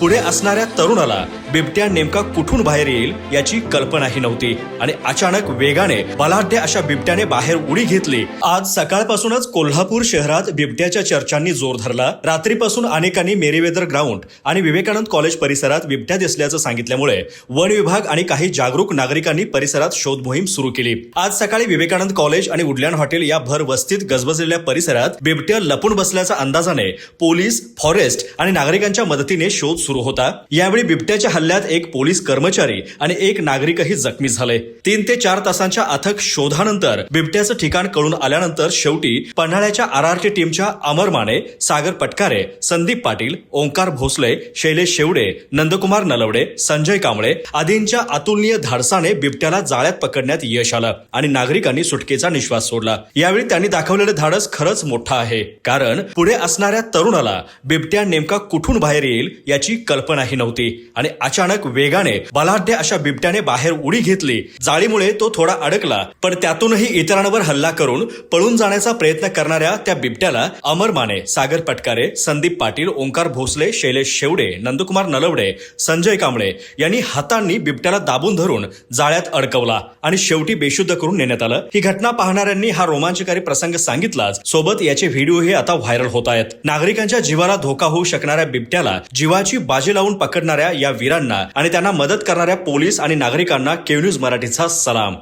पुढे असणाऱ्या तरुणाला बिबट्या नेमका कुठून बाहेर येईल याची कल्पनाही नव्हती. आणि अचानक वेगाने बलाढ्य अशा बिबट्याने बाहेर उडी घेतली. आज सकाळपासूनच कोल्हापूर शहरात बिबट्याच्या चर्चांनी जोर धरला. रात्रीपासून अनेकांनी मेरीवेदर ग्राउंड आणि विवेकानंद कॉलेज परिसरात बिबट्या दिसल्याचं सांगितल्यामुळे वन विभाग आणि काही जागरूक नागरिकांनी परिसरात शोध मोहीम सुरू केली. आज सकाळी विवेकानंद कॉलेज आणि उडल्यान हॉटेल या भर वस्तीत गजबजलेल्या परिसरात बिबट्या लपून बसल्याच्या अंदाजाने पोलीस फॉरेस्ट आणि नागरिकांच्या मदतीने शोध सुरू होता. यावेळी बिबट्याच्या हल्ल्यात एक पोलीस कर्मचारी आणि एक नागरिकही जखमी झाले. तीन ते चार तासांच्या अथक शोधानंतर बिबट्याचं ठिकाण कळून आल्यानंतर शेवटी पन्हाळ्याच्या आर आर टी टीमच्या अमर माने सागर पटकारे संदीप पाटील ओंकार भोसले शैलेश शेवडे नंदकुमार नलवडे संजय कांबळे आदींच्या अतुलनीय धाडसाने बिबट्याला जाळ्यात पकडण्यात यश आलं आणि नागरिकांनी सुटकेचा निश्वास सोडला. यावेळी त्यांनी दाखवलेलं धाडस खरंच मोठं आहे. कारण पुढे असणाऱ्या तरुणाला बिबट्या नेमका कुठून बाहेर येईल याची याची कल्पनाही नव्हती. आणि अचानक वेगाने बलाढ्य अशा बिबट्याने बाहेर उडी घेतली. जाळीमुळे तो थोडा अडकला पण त्यातूनही इतरांवर हल्ला करून पळून जाण्याचा प्रयत्न करणाऱ्या त्या बिबट्याला अमर माने सागर पटकारे संदीप पाटील ओंकार भोसले शैलेश शेवडे नंदकुमार नलवडे संजय कांबळे यांनी हातांनी बिबट्याला दाबून धरून जाळ्यात अडकवला आणि शेवटी बेशुद्ध करून नेण्यात आलं. ही घटना पाहणाऱ्यांनी हा रोमांचकारी प्रसंग सांगितलाच. सोबत याचे व्हिडिओही आता व्हायरल होत आहेत. नागरिकांच्या जीवाला धोका होऊ शकणाऱ्या बिबट्याला जीवाची बाजी लावून पकडणाऱ्या या वीरांना आणि त्यांना मदत करणाऱ्या पोलीस आणि नागरिकांना केव न्यूज मराठीचा सलाम.